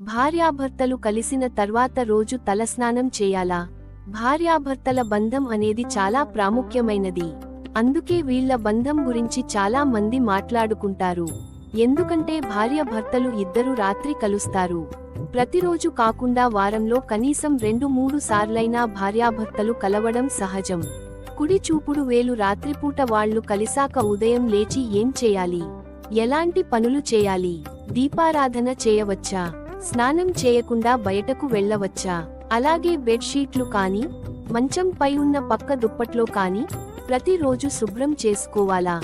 భార్యాభర్తలు కలిసిన తర్వాత రోజు తలస్నానం చేయాలా? భార్యాభర్తల బంధం అనేది చాలా ప్రాముఖ్యమైనది. అందుకే వీళ్ళ బంధం గురించి చాలా మంది మాట్లాడుకుంటారు. ఎందుకంటే భార్యాభర్తలు ఇద్దరు రాత్రి కలుస్తారు. ప్రతిరోజు కాకుండా వారంలో కనీసం రెండు మూడు సార్లైనా భార్యాభర్తలు కలవడం సహజం. కుడి చూపుడు వేలు రాత్రిపూట వాళ్ళు కలిసాక ఉదయం లేచి ఏం చేయాలి? ఎలాంటి పనులు చేయాలి? దీపారాధన చేయవచ్చా? స్నానం చేయకుండా బయటకు వెళ్ళవచ్చా? అలాగే బెడ్షీట్లు కానీ మంచం పై ఉన్న పక్క దుప్పట్లో కానీ ప్రతిరోజు శుభ్రం చేసుకోవాలా?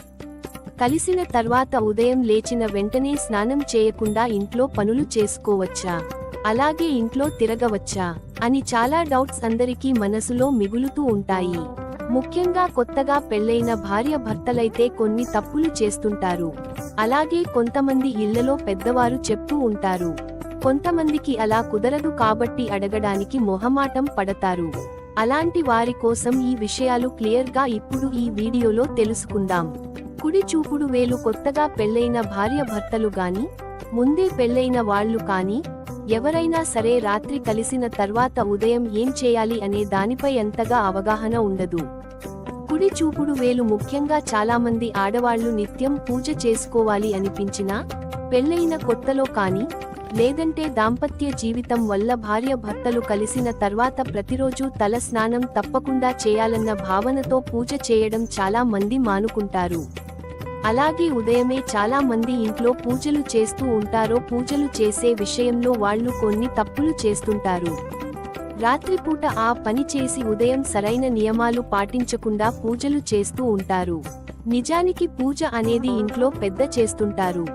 కలిసిన తర్వాత ఉదయం లేచిన వెంటనే స్నానం చేయకుండా ఇంట్లో పనులు చేసుకోవచ్చా? అలాగే ఇంట్లో తిరగవచ్చా? అని చాలా డౌట్స్ అందరికీ మనసులో మిగులుతూ ఉంటాయి. ముఖ్యంగా కొత్తగా పెళ్ళైన భార్య భర్తలైతే కొన్ని తప్పులు చేస్తుంటారు. అలాగే కొంతమంది ఇళ్ళలో పెద్దవారు చెప్తూ ఉంటారు. కొంతమందికి అలా కుదరదు కాబట్టి అడగడానికి మొహమాటం పడతారు. అలాంటి వారి కోసం ఈ విషయాలు క్లియర్గా ఇప్పుడు ఈ వీడియోలో తెలుసుకుందాం. కుడి చూపుడు వేలు కొత్తగా పెళ్ళైన భార్య భర్తలు గాని ముందే పెళ్ళైన వాళ్ళు కాని ఎవరైనా సరే రాత్రి కలిసిన తర్వాత ఉదయం ఏం చేయాలి అనే దానిపై అంతగా అవగాహన ఉండదు. కుడి చూపుడు వేలు ముఖ్యంగా చాలామంది ఆడవాళ్ళు నిత్యం పూజ చేసుకోవాలి అనిపించినా పెళ్ళైన కొత్తలో కాని లేదంటే దాంపత్య జీవితం వల్ల భార్య భర్తలు కలిసిన తర్వాత ప్రతిరోజు తల స్నానం తప్పకుండా చేయాలన్న భావనతో పూజ చేయడం చాలా మంది మానుకుంటారు. అలాగే ఉదయమే చాలా మంది ఇంట్లో పూజలు చేస్తూ ఉంటారో పూజలు చేసే విషయంలో వాళ్ళు కొన్ని తప్పులు చేస్తుంటారు. రాత్రిపూట ఆ పని చేసి ఉదయం సరైన నియమాలు పాటించకుండా పూజలు చేస్తూ ఉంటారు. నిజానికి పూజ అనేది ఇంట్లో పెద్ద చేస్తుంటారు.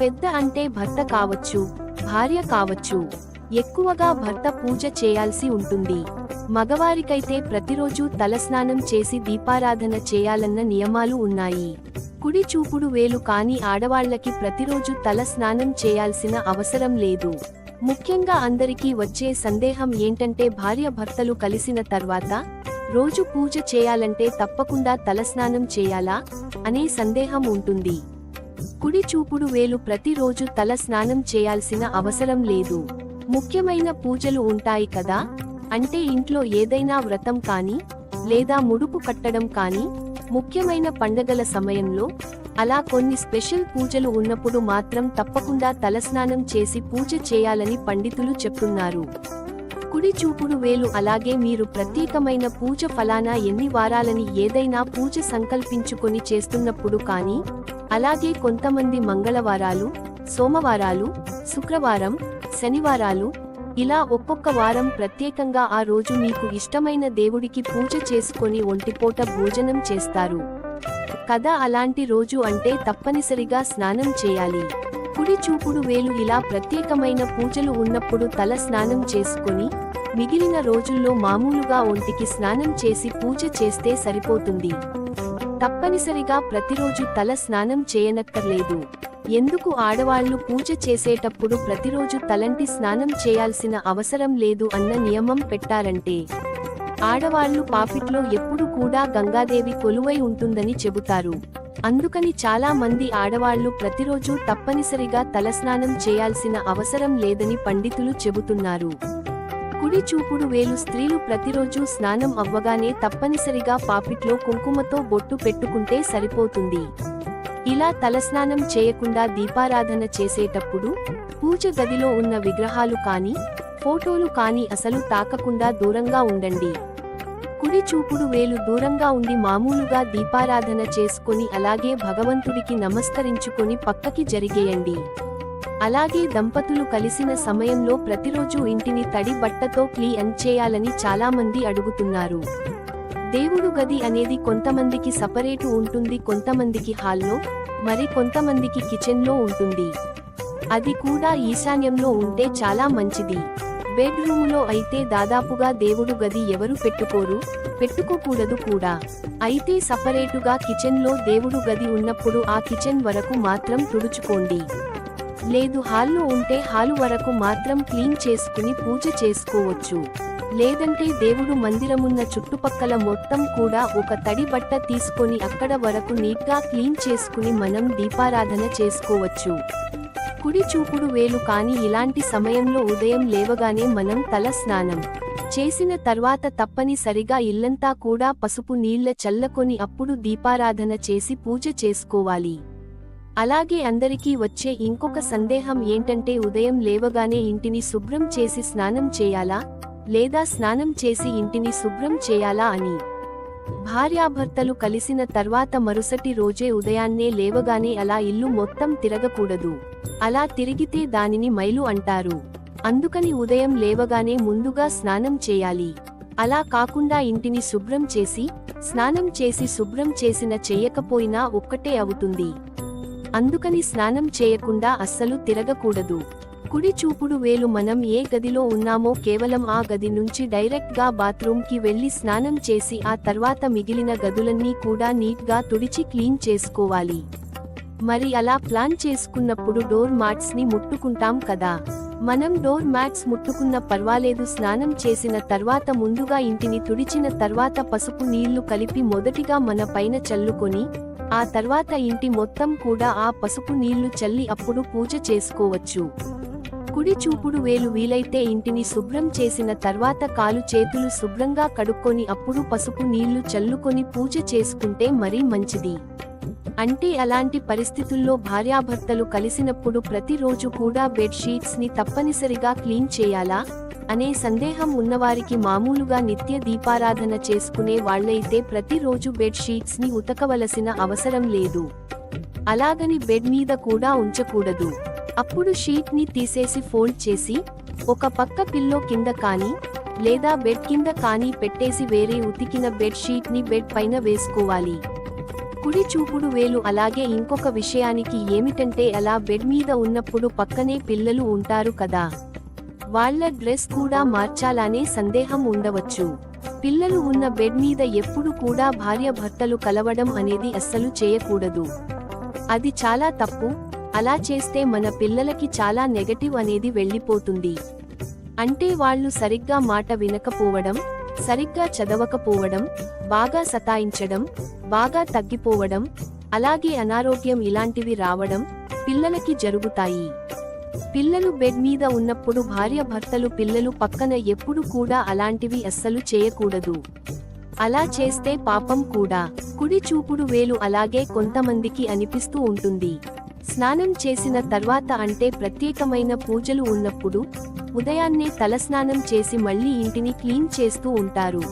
పెద్ద అంటే భర్త కావచ్చు భార్య కావచ్చు. ఎక్కువగా భర్త పూజ చేయాల్సి ఉంటుంది. మగవారికైతే ప్రతిరోజు తలస్నానం చేసి దీపారాధన చేయాలన్న నియమాలు ఉన్నాయి. కుడి చూపుడు వేలు కాని ఆడవాళ్ళకి ప్రతిరోజు తల స్నానం చేయాల్సిన అవసరం లేదు. ముఖ్యంగా అందరికీ వచ్చే సందేహం ఏంటంటే భార్య భర్తలు కలిసిన తర్వాత రోజు పూజ చేయాలంటే తప్పకుండా తలస్నానం చేయాలా? అనే సందేహం ఉంటుంది. కుడి చూపుడు వేలు ప్రతిరోజు తల స్నానం చేయాల్సిన అవసరం లేదు. ముఖ్యమైన పూజలు ఉంటాయి కదా? అంటే ఇంట్లో ఏదైనా వ్రతం కానీ లేదా ముడుపు కట్టడం కానీ ముఖ్యమైన పండగల సమయంలో అలా కొన్ని స్పెషల్ పూజలు ఉన్నప్పుడు మాత్రం తప్పకుండా తలస్నానం చేసి పూజ చేయాలని పండితులు చెప్తున్నారు. కుడి చూపుడు వేలు అలాగే మీరు ప్రత్యేకమైన పూజ ఫలానా ఎన్ని వారాలని ఏదైనా పూజ సంకల్పించుకొని చేస్తున్నప్పుడు కానీ అలాగే కొంతమంది మంగళవారాలు సోమవారాలు శుక్రవారం శనివారాలు ఇలా ఒక్కొక్క వారం ప్రత్యేకంగా ఆ రోజు మీకు ఇష్టమైన దేవుడికి పూజ చేసుకొని ఒంటిపూట భోజనం చేస్తారు. కదా అలాంటి రోజు అంటే తప్పనిసరిగా స్నానం చేయాలి. కుడి చూపుడు వేలు ఇలా ప్రత్యేకమైన పూజలు ఉన్నప్పుడు తల స్నానం చేసుకొని మిగిలిన రోజుల్లో మామూలుగా ఒంటికి స్నానం చేసి పూజ చేస్తే సరిపోతుంది. తప్పనిసరిగా ప్రతిరోజు తల స్నానం చేయనక్కర్లేదు. ఎందుకు ఆడవాళ్ళు పూజ చేసేటప్పుడు ప్రతిరోజు తలంటి స్నానం చేయాల్సిన అవసరం లేదు అన్న నియమం పెట్టారంటే. ఆడవాళ్ళు పాపిట్లో ఎప్పుడు కూడా గంగాదేవి కొలువై ఉంటుందని చెబుతారు. అందుకని చాలా మంది ఆడవాళ్ళు ప్రతిరోజు తప్పనిసరిగా తలస్నానం చేయాల్సిన అవసరం లేదని పండితులు చెబుతున్నారు. కుడి చూపుడు వేలు స్త్రీలు ప్రతిరోజు స్నానం అవ్వగానే తప్పనిసరిగా పాపిట్లో కుంకుమతో బొట్టు పెట్టుకుంటే సరిపోతుంది. ఇలా తలస్నానం చేయకుండా దీపారాధన చేసేటప్పుడు పూజ గదిలో ఉన్న విగ్రహాలు కాని ఫోటోలు కాని అసలు తాకకుండా దూరంగా ఉండండి. కుడి చూపుడు వేలు దూరంగా ఉండి మామూలుగా దీపారాధన చేసుకొని అలాగే భగవంతుడికి నమస్కరించుకొని పక్కకి జరిగేయండి. అలాగే దంపతులు కలిసిన సమయంలో ప్రతిరోజు ఇంటిని తడి బట్టతో క్లీన్ చేయాలని చాలామంది అడుగుతున్నారు. దేవుడు గది అనేది కొంతమందికి సపరేటు ఉంటుంది కొంతమందికి హాల్లో మరి కొంతమందికి కిచెన్లో ఉంటుంది. అది కూడా ఈశాన్యంలో ఉంటే చాలా మంచిది. బెడ్రూములో అయితే దాదాపుగా దేవుడు గది ఎవరు పెట్టుకోరు పెట్టుకోకూడదు కూడా. అయితే సపరేటుగా కిచెన్లో దేవుడు గది ఉన్నప్పుడు ఆ కిచెన్ వరకు మాత్రం తుడుచుకోండి. లేదు హాల్లో ఉంటే హాలు వరకు మాత్రం క్లీన్ చేసుకుని పూజ చేసుకోవచ్చు. లేదంటే దేవుడు మందిరమున్న చుట్టుపక్కల మొత్తం కూడా ఒక తడి బట్ట తీసుకొని అక్కడ వరకు నీట్గా క్లీన్ చేసుకుని మనం దీపారాధన చేసుకోవచ్చు. కుడి చూపుడు వేలు కాని ఇలాంటి సమయంలో ఉదయం లేవగానే మనం తల స్నానం చేసిన తర్వాత తప్పనిసరిగా ఇల్లంతా కూడా పసుపు నీళ్ళ చల్లకొని అప్పుడు దీపారాధన చేసి పూజ చేసుకోవాలి. అలాగే అందరికీ వచ్చే ఇంకొక సందేహం ఏంటంటే ఉదయం లేవగానే ఇంటిని శుభ్రం చేసి స్నానం చేయాలా? లేదా స్నానం చేసి ఇంటిని శుభ్రం చేయాలా అని. భార్యాభర్తలు కలిసిన తర్వాత మరుసటి రోజే ఉదయాన్నే లేవగానే అలా ఇల్లు మొత్తం తిరగకూడదు. అలా తిరిగితే దానిని మైలు అంటారు. అందుకని ఉదయం లేవగానే ముందుగా స్నానం చేయాలి. అలా కాకుండా ఇంటిని శుభ్రం చేసి స్నానం చేసి శుభ్రం చేసిన చెయ్యకపోయినా ఒక్కటే అవుతుంది. అందుకని స్నానం చేయకుండా అస్సలు తిరగకూడదు. కుడి చూపుడు వేలు మనం ఏ గదిలో ఉన్నామో కేవలం ఆ గది నుంచి డైరెక్ట్గా బాత్రూమ్కి వెళ్ళి స్నానం చేసి ఆ తర్వాత మిగిలిన గదులన్నీ కూడా నీట్గా తుడిచి క్లీన్ చేసుకోవాలి. మరి అలా ప్లాన్ చేసుకున్నప్పుడు డోర్ మ్యాట్స్ని ముట్టుకుంటాం కదా. మనం డోర్ మ్యాట్స్ ముట్టుకున్న పర్వాలేదు స్నానం చేసిన తర్వాత ముందుగా ఇంటిని తుడిచిన తర్వాత పసుపు నీళ్ళు కలిపి మొదటిగా మన పైన చల్లుకొని ఆ తర్వాత ఇంటి మొత్తం కూడా ఆ పసుపు నీళ్ళు చల్లి అప్పుడు పూజ చేసుకోవచ్చు. కుడి చూపుడు వేలు వీలైతే ఇంటిని శుభ్రం చేసిన తర్వాత కాలు చేతులు శుభ్రంగా కడుక్కొని అప్పుడు పసుపు నీళ్ళు చల్లుకొని పూజ చేసుకుంటే మరీ మంచిది. అంటే అలాంటి పరిస్థితుల్లో భార్యాభర్తలు కలిసినప్పుడు ప్రతిరోజు కూడా బెడ్షీట్స్ని తప్పనిసరిగా క్లీన్ చేయాలా? అనే సందేహం ఉన్నవారికి మామూలుగా నిత్య దీపారాధన చేసుకునే వాళ్ళైతే ప్రతిరోజు బెడ్షీట్స్ని ఉతకవలసిన అవసరం లేదు. అలాగని బెడ్ మీద కూడా ఉంచకూడదు. అప్పుడు షీట్ని తీసేసి ఫోల్డ్ చేసి ఒక పక్క పిల్లో కింద కానీ లేదా బెడ్ కింద కానీ పెట్టేసి వేరే ఉతికిన బెడ్ షీట్ని బెడ్ పైన వేసుకోవాలి. కుడి చూపుడు వేలు అలాగే ఇంకొక విషయానికి ఏమిటంటే అలా బెడ్ మీద ఉన్నప్పుడు పక్కనే పిల్లలు ఉంటారు కదా. వాళ్ళ డ్రెస్ కూడా మార్చాలనే సందేహం ఉండవచ్చు. పిల్లలు ఉన్న బెడ్ మీద ఎప్పుడు కూడా భార్య భర్తలు కలవడం అనేది అస్సలు చేయకూడదు. అది చాలా తప్పు. అలా చేస్తే మన పిల్లలకి చాలా నెగటివ్ అనేది వెళ్ళిపోతుంది. అంటే వాళ్ళు సరిగ్గా మాట వినకపోవడం సరిగ్గా చదవకపోవడం బాగా సతాయించడం బాగా తగ్గిపోవడం అలాగే అనారోగ్యం ఇలాంటివి రావడం పిల్లలకి జరుగుతాయి. పిల్లలు బెడ్ మీద ఉన్నప్పుడు భార్య భర్తలు పిల్లలు పక్కన ఎప్పుడు కూడా అలాంటివి అస్సలు చేయకూడదు. అలా చేస్తే పాపం కూడా. కుడి చూపుడు వేలు అలాగే కొంతమందికి అనిపిస్తూ ఉంటుంది. స్నానం చేసిన తర్వాత అంటే ప్రత్యేకమైన పూజలు ఉన్నప్పుడు ఉదయాన్నే తలస్నానం చేసి మళ్ళీ ఇంటిని క్లీన్ చేస్తూ ఉంటారు.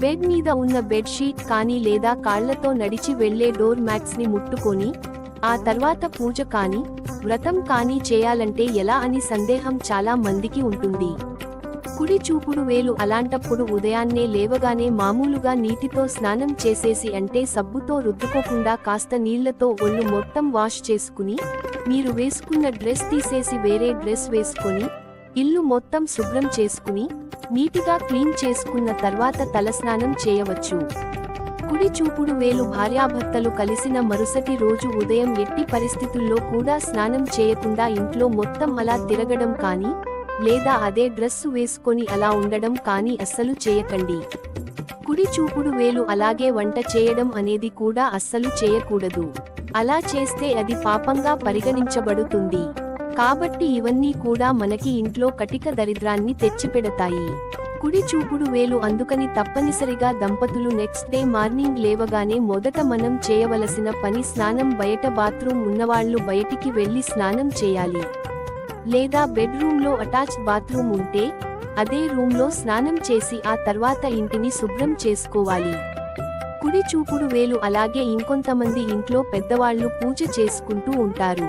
బెడ్ మీద ఉన్న బెడ్షీట్ కానీ లేదా కాళ్ళతో నడిచి వెళ్ళే డోర్ మ్యాట్స్ని ముట్టుకొని ఆ తర్వాత పూజ కానీ వ్రతం కానీ చేయాలంటే ఎలా అని సందేహం చాలా మందికి ఉంటుంది. కుడి చూపుడు వేలు అలాంటప్పుడు ఉదయాన్నే లేవగానే మామూలుగా నీటితో స్నానం చేసేసి అంటే సబ్బుతో రుద్దుకోకుండా కాస్త నీళ్ళతో ఒళ్ళు మొత్తం వాష్ చేసుకుని మీరు వేసుకున్న డ్రెస్ తీసేసి వేరే డ్రెస్ వేసుకొని ఇల్లు మొత్తం శుభ్రం చేసుకుని నీటిగా క్లీన్ చేసుకున్న తర్వాత తలస్నానం చేయవచ్చు. కుడి చూపుడు వేలు భార్యాభర్తలు కలిసిన మరుసటి రోజు ఉదయం ఎట్టి పరిస్థితుల్లో కూడా స్నానం చేయకుండా ఇంట్లో మొత్తం అలా తిరగడం కానీ లేదా అదే డ్రెస్సు వేసుకొని అలా ఉండడం కానీ అస్సలు చేయకండి. కుడి చూపుడు వేలు అలాగే వంట చేయడం అనేది కూడా అస్సలు చేయకూడదు. అలా చేస్తే అది పాపంగా పరిగణించబడుతుంది. కాబట్టి ఇవన్నీ కూడా మనకి ఇంట్లో కటిక దరిద్రాన్ని తెచ్చిపెడతాయి. కుడి చూపుడు వేలు అందుకని తప్పనిసరిగా దంపతులు నెక్స్ట్ డే మార్నింగ్ లేవగానే మొదట మనం చేయవలసిన పని స్నానం బయట బాత్రూమ్ ఉన్నవాళ్ళు బయటికి వెళ్ళి స్నానం చేయాలి. లేదా బెడ్రూమ్లో అటాచ్ బాత్రూమ్ ఉంటే అదే రూమ్లో స్నానం చేసి ఆ తర్వాత ఇంటిని శుభ్రం చేసుకోవాలి. కుడి చూపుడు వేలు అలాగే ఇంకొంతమంది ఇంట్లో పెద్దవాళ్ళు పూజ చేసుకుంటూ ఉంటారు.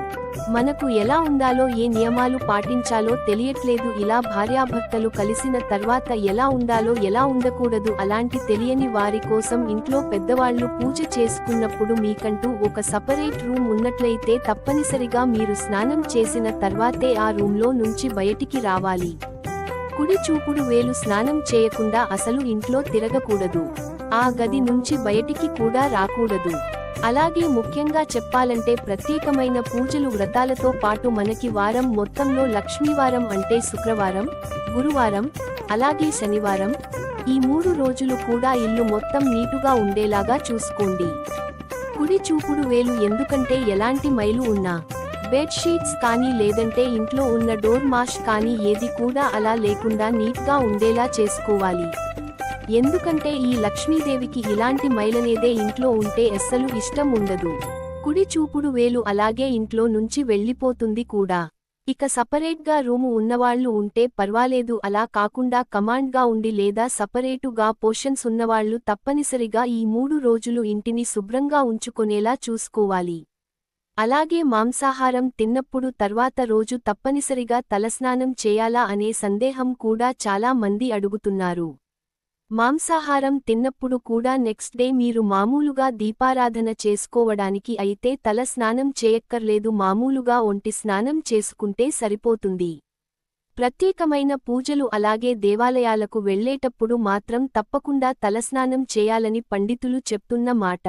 మనకు ఎలా ఉండాలో ఏ నియమాలు పాటించాలో తెలియట్లేదు. ఇలా భార్యాభర్తలు కలిసిన తర్వాత ఎలా ఉండాలో ఎలా ఉండకూడదు అలాంటి తెలియని వారి కోసం ఇంట్లో పెద్దవాళ్ళు పూజ చేసుకున్నప్పుడు మీకంటూ ఒక సపరేట్ రూమ్ ఉన్నట్లయితే తప్పనిసరిగా మీరు స్నానం చేసిన తర్వాతే ఆ రూమ్లో నుంచి బయటికి రావాలి. కుడి చూపుడు వేలు స్నానం చేయకుండా అసలు ఇంట్లో తిరగకూడదు. ఆ గది నుంచి బయటికి కూడా రాకూడదు. అలాగే ముఖ్యంగా చెప్పాలంటే ప్రత్యేకమైన పూజలు వ్రతాలతో పాటు మనకి వారం మొత్తంలో లక్ష్మీవారం అంటే శుక్రవారం గురువారం అలాగే శనివారం. ఈ మూడు రోజులు కూడా ఇల్లు మొత్తం నీటుగా ఉండేలాగా చూసుకోండి. కుడి చూపుడు వేలు ఎందుకంటే ఎలాంటి మైలు ఉన్నా బెడ్షీట్స్ కానీ లేదంటే ఇంట్లో ఉన్న డోర్ మాష్ కానీ ఏది కూడా అలా లేకుండా నీట్గా ఉండేలా చేసుకోవాలి. ఎందుకంటే ఈ లక్ష్మీదేవికి ఇలాంటి మైలనేదే ఇంట్లో ఉంటే ఎస్సలు ఇష్టం ఉండదు. కుడి చూపుడు వేలు అలాగే ఇంట్లో నుంచి వెళ్ళిపోతుంది కూడా. ఇక సపరేట్గా రూము ఉన్నవాళ్ళు ఉంటే పర్వాలేదు అలా కాకుండా కమాండ్గా ఉండి లేదా సపరేటుగా పోషన్స్ ఉన్నవాళ్ళు తప్పనిసరిగా ఈ మూడు రోజులు ఇంటిని శుభ్రంగా ఉంచుకొనేలా చూసుకోవాలి. అలాగే మాంసాహారం తిన్నప్పుడు తర్వాత రోజు తప్పనిసరిగా తలస్నానం చేయాలా అనే సందేహం కూడా చాలా మంది అడుగుతున్నారు. మాంసాహారం తిన్నప్పుడు కూడా నెక్స్ట్ డే మీరు మామూలుగా దీపారాధన చేసుకోవడానికి అయితే తల స్నానం చేయక్కర్లేదు. మామూలుగా ఒంటి స్నానం చేసుకుంటే సరిపోతుంది. ప్రత్యేకమైన పూజలు అలాగే దేవాలయాలకు వెళ్ళేటప్పుడు మాత్రం తప్పకుండా తలస్నానం చేయాలని పండితులు చెప్తున్న మాట.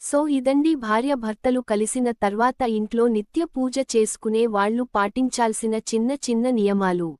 సో ఇదండి. భార్య భర్తలు కలిసిన తర్వాత ఇంట్లో నిత్య పూజ చేసుకునే వాళ్ళు పాటించాల్సిన చిన్న చిన్న నియమాలు.